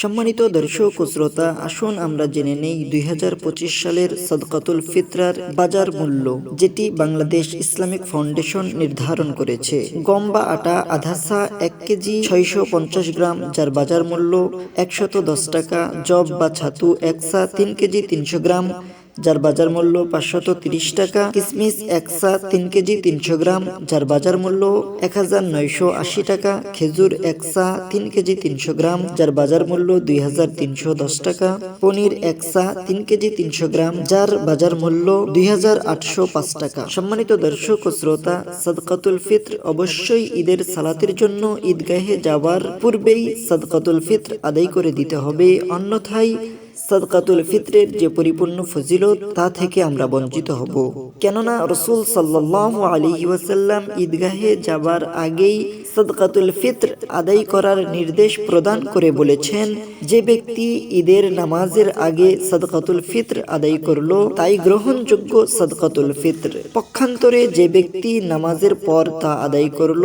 সম্মানিত দর্শক ও শ্রোতা, আসুন আমরা জেনে নেই দুই হাজার পঁচিশ সালের সদকাতুল ফিতরার বাজার মূল্য, যেটি বাংলাদেশ ইসলামিক ফাউন্ডেশন নির্ধারণ করেছে। গম বা আটা আধাসা এক কেজি ছয়শো পঞ্চাশ গ্রাম, যার বাজার মূল্য একশত টাকা, জব বা ছাতু একসা তিন কেজি তিনশো গ্রাম যার বাজার মূল্য পাঁচশত তিরিশ টাকা। কিসমিস একসা তিন কেজি তিনশো গ্রাম। যার বাজার মূল্য এক হাজার নয়শো আশি টাকা। খেজুর একসা তিন কেজি তিনশো গ্রাম। যার বাজার মূল্য দুই হাজার তিনশো দশ টাকা। পনির একসা তিন কেজি তিনশো গ্রাম। যার বাজার মূল্য দুই হাজার আটশো পাঁচ টাকা। সম্মানিত দর্শক ও শ্রোতা, সদকাতুল ফিত্র অবশ্যই ঈদের সালাতের জন্য ঈদগাহে যাওয়ার পূর্বেই সদকাতুল ফিত্র আদায় করে দিতে হবে। অন্যথায় সদকাতুল ফিত্রের যে পরিপূর্ণ ফজিলত, তা থেকে আমরা বঞ্চিত হব। কেননা রসুল সাল্লাহ আলী ওয়াসাল্লাম ঈদগাহে যাবার আগেই সদকাতুল ফিত্র আদায় করার নির্দেশ প্রদান করে বলেছেন, যে ব্যক্তি ঈদের নামাজের আগে সদকাতুল ফিত্র আদায় করল, তাই গ্রহণযোগ্য সদকাতুল ফিত্র। পক্ষান্তরে যে ব্যক্তি নামাজের পর তা আদায় করল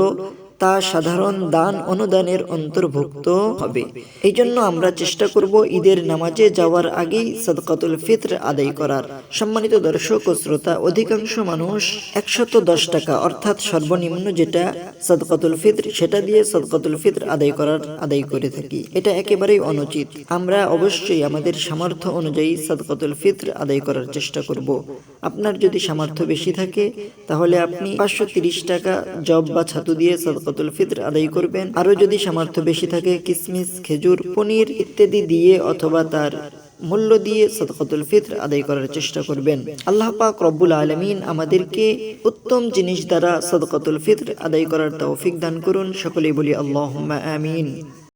তা সাধারণ দান অনুদানের অন্তর্ভুক্ত হবে। এই জন্য আমরা চেষ্টা করব ঈদের নামাজে যাওয়ার আগেই সদকাতুল ফিত্র আদায় করার। সম্মানিত দর্শক ও শ্রোতা, অধিকাংশ মানুষ একশত দশ টাকা, অর্থাৎ সর্বনিম্ন যেটা সদকাতুল ফিত্র, সেটা দিয়ে সদকাতুল ফিত্র আদায় করার, আদায় করে থাকি। এটা একেবারেই অনুচিত। আমরা অবশ্যই আমাদের সামর্থ্য অনুযায়ী সদকাতুল ফিত্র আদায় করার চেষ্টা করব। আপনার যদি সামর্থ্য বেশি থাকে, তাহলে আপনি পাঁচশো টাকা জব বা ছাতু দিয়ে সদকাতুল ফিত্র আদায় করবেন। আরও যদি সামর্থ্য বেশি থাকে, কিসমিস, খেজুর, পনির ইত্যাদি দিয়ে অথবা তার মূল্য দিয়ে সদকাতুল ফিত্র আদায় করার চেষ্টা করবেন। আল্লাহ পাক রব্বুল আলমিন আমাদেরকে উত্তম জিনিস দ্বারা সদকাতুল ফিত্র আদায় করার তৌফিক দান করুন। সকলেই বলি আল্লাহ আমিন।